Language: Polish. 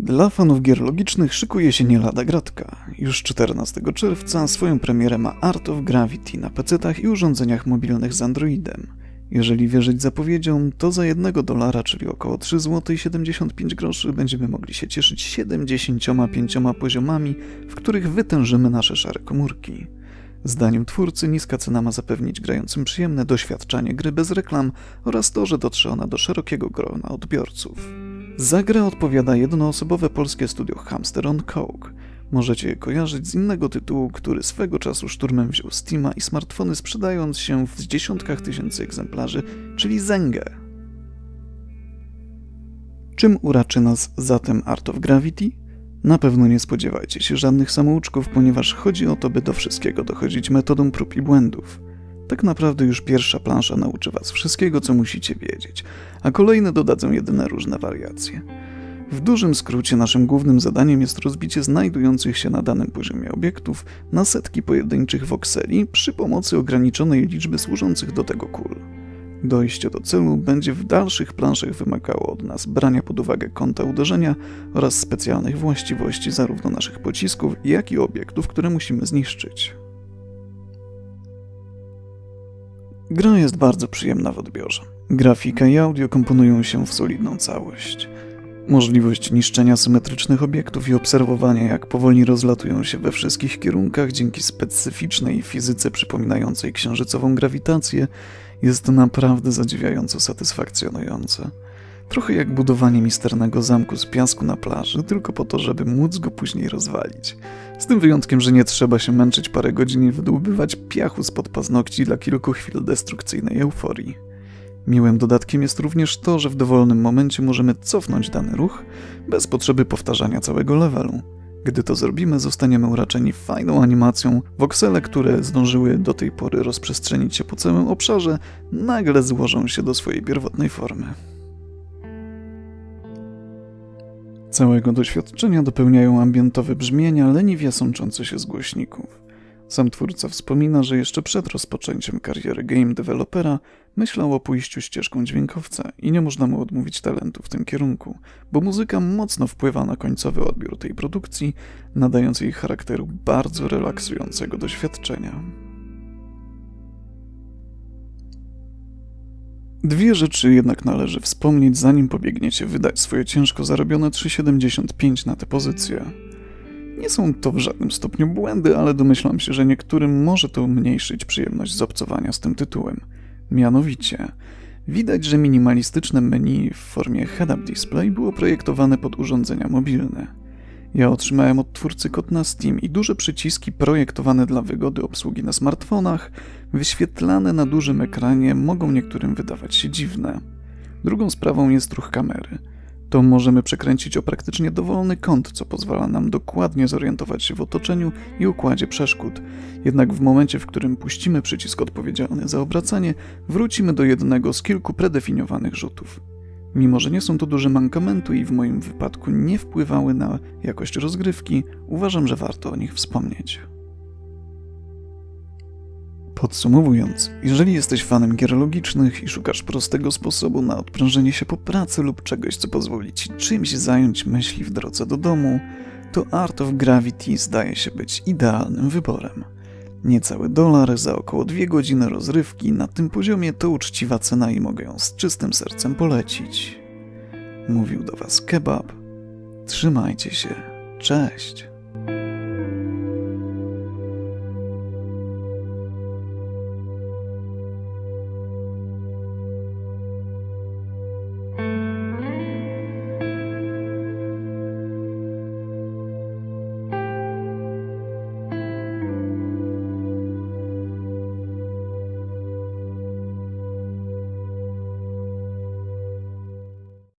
Dla fanów gier logicznych szykuje się nie lada gratka. Już 14 czerwca swoją premierę ma Art of Gravity na PC-tach i urządzeniach mobilnych z Androidem. Jeżeli wierzyć zapowiedziom, to za 1 dolara, czyli około 3 zł 75 groszy, będziemy mogli się cieszyć 75 poziomami, w których wytężymy nasze szare komórki. Zdaniem twórcy niska cena ma zapewnić grającym przyjemne doświadczanie gry bez reklam oraz to, że dotrze ona do szerokiego grona odbiorców. Za grę odpowiada jednoosobowe polskie studio Hamster on Coke. Możecie je kojarzyć z innego tytułu, który swego czasu szturmem wziął Steama i smartfony sprzedając się w dziesiątkach tysięcy egzemplarzy, czyli Zengę. Czym uraczy nas zatem Art of Gravity? Na pewno nie spodziewajcie się żadnych samouczków, ponieważ chodzi o to, by do wszystkiego dochodzić metodą prób i błędów. Tak naprawdę już pierwsza plansza nauczy was wszystkiego, co musicie wiedzieć, a kolejne dodadzą jedyne różne wariacje. W dużym skrócie naszym głównym zadaniem jest rozbicie znajdujących się na danym poziomie obiektów na setki pojedynczych wokseli przy pomocy ograniczonej liczby służących do tego kul. Dojście do celu będzie w dalszych planszach wymagało od nas brania pod uwagę kąta uderzenia oraz specjalnych właściwości zarówno naszych pocisków, jak i obiektów, które musimy zniszczyć. Gra jest bardzo przyjemna w odbiorze. Grafika i audio komponują się w solidną całość. Możliwość niszczenia symetrycznych obiektów i obserwowania, jak powoli rozlatują się we wszystkich kierunkach dzięki specyficznej fizyce przypominającej księżycową grawitację, jest naprawdę zadziwiająco satysfakcjonujące. Trochę jak budowanie misternego zamku z piasku na plaży, tylko po to, żeby móc go później rozwalić. Z tym wyjątkiem, że nie trzeba się męczyć parę godzin i wydłubywać piachu spod paznokci dla kilku chwil destrukcyjnej euforii. Miłym dodatkiem jest również to, że w dowolnym momencie możemy cofnąć dany ruch bez potrzeby powtarzania całego levelu. Gdy to zrobimy, zostaniemy uraczeni fajną animacją. Voxele, które zdążyły do tej pory rozprzestrzenić się po całym obszarze, nagle złożą się do swojej pierwotnej formy. Całego doświadczenia dopełniają ambientowe brzmienia leniwie sączące się z głośników. Sam twórca wspomina, że jeszcze przed rozpoczęciem kariery game developera myślał o pójściu ścieżką dźwiękowca i nie można mu odmówić talentu w tym kierunku, bo muzyka mocno wpływa na końcowy odbiór tej produkcji, nadając jej charakteru bardzo relaksującego doświadczenia. Dwie rzeczy jednak należy wspomnieć, zanim pobiegniecie wydać swoje ciężko zarobione 3,75 na tę pozycję. Nie są to w żadnym stopniu błędy, ale domyślam się, że niektórym może to umniejszyć przyjemność z obcowania z tym tytułem. Mianowicie, widać, że minimalistyczne menu w formie head-up display było projektowane pod urządzenia mobilne. Ja otrzymałem od twórcy kod na Steam i duże przyciski projektowane dla wygody obsługi na smartfonach, wyświetlane na dużym ekranie, mogą niektórym wydawać się dziwne. Drugą sprawą jest ruch kamery. To możemy przekręcić o praktycznie dowolny kąt, co pozwala nam dokładnie zorientować się w otoczeniu i układzie przeszkód. Jednak w momencie, w którym puścimy przycisk odpowiedzialny za obracanie, wrócimy do jednego z kilku predefiniowanych rzutów. Mimo, że nie są to duże mankamenty i w moim wypadku nie wpływały na jakość rozgrywki, uważam, że warto o nich wspomnieć. Podsumowując, jeżeli jesteś fanem gier logicznych i szukasz prostego sposobu na odprężenie się po pracy lub czegoś, co pozwoli ci czymś zająć myśli w drodze do domu, to Art of Gravity zdaje się być idealnym wyborem. Niecały dolar za około dwie godziny rozrywki na tym poziomie to uczciwa cena i mogę ją z czystym sercem polecić. Mówił do Was kebab. Trzymajcie się. Cześć.